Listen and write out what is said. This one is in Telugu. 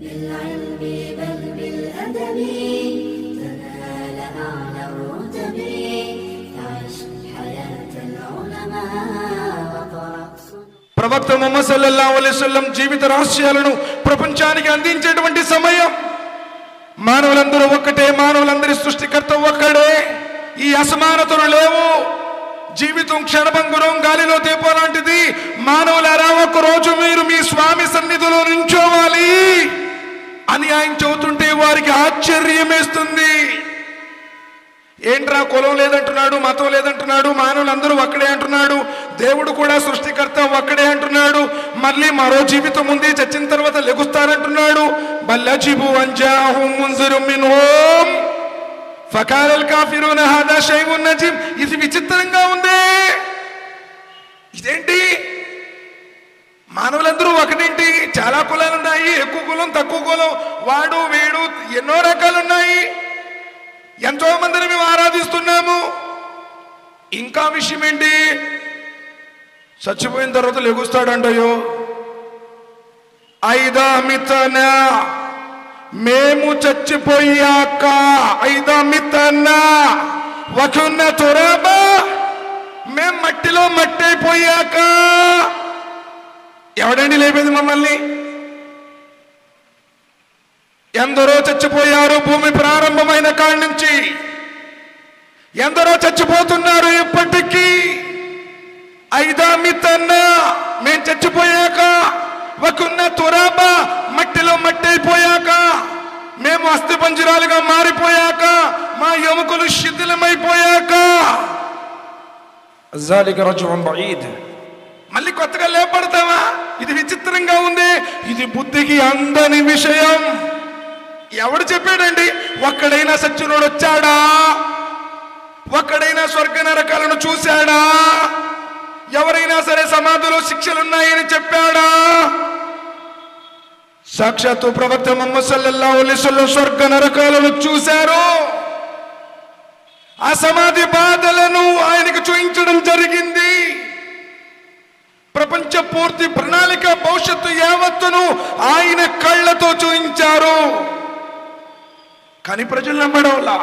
بالعلم بل بالأدب تنال أعلى الرتب عش حياة العلماء وقرأ سنن ప్రవక్త ముహమ్మద్ సల్లల్లాహు అలైహి వసల్లం జీవిత రహస్యాలను ప్రపంచానికి అందించేటువంటి సమయం మానవులందరూ ఒక్కటే మానవులందరి సృష్టికర్త ఒక్కడే ఈ అసమానతలు లేవు జీవితం క్షణభంగురం గాలిలో దీపం లాంటిది మానవులారా ఒక రోజు మీరు మీ స్వామి సన్నిధిలో నుంచోవాలి ఆశ్చర్యమేస్తుంది. ఏంట్రా కులం లేదంటున్నాడు మతం లేదంటున్నాడు మానవులందరూ ఒక్కడే అంటున్నాడు దేవుడు కూడా సృష్టికర్త ఒక్కడే అంటున్నాడు మళ్ళీ మరో జీవితం ఉంది చచ్చిన తర్వాత లెగుస్తారంటున్నాడు బల్లజిబు ఇది విచిత్రంగా ఉంది. ఎక్కువ కులం తక్కువ కులం వాడు వీడు ఎన్నో రకాలు ఉన్నాయి ఎంతో మందిని మేము ఆరాధిస్తున్నాము. ఇంకా విషయం ఏంటి చచ్చిపోయిన తర్వాత లెగుస్తాడంటయో ఐదామితన మేము చచ్చిపోయాక ఐదామితన వకున్న తురాబా మేం మట్టిలో మట్టి అయిపోయాక ఎవడండి లేపేది మమ్మల్ని? ఎందరో చచ్చిపోయారు భూమి ప్రారంభమైన కాడి నుంచి. ఎందరో చచ్చిపోతున్నారు ఇప్పటికీ. ఐదామితన్న మేం చచ్చిపోయాక ఒకున్న తురాబ మట్టిలో మట్టి అయిపోయాక మేము అస్థి పంజరాలుగా మారిపోయాక మా ఎముకలు శిథిలమైపోయాక. మళ్ళీ కొత్తగా లేపడతావా ఇది విచిత్రంగా ఉంది. ఇది బుద్ధికి అందని విషయం. ఎవడు చెప్పాడండి? ఒక్కడైనా సత్యనుడు వచ్చాడా? ఒక్కడైనా స్వర్గ నరకాలను చూశాడా? ఎవరైనా సరే సమాధిలో శిక్షలున్నాయని చెప్పాడా? సాక్షాత్తు ప్రవక్త మొహమ్మద్ స్వర్గ నరకాలను చూశారు. ఆ సమాధి బాధలను ఆయనకు చూయించడం జరిగింది. ప్రపంచ పూర్తి ప్రణాళిక భవిష్యత్తు యావత్తును ఆయన కళ్ళతో చూయించారు కానీ ప్రజలు నమ్మడంలా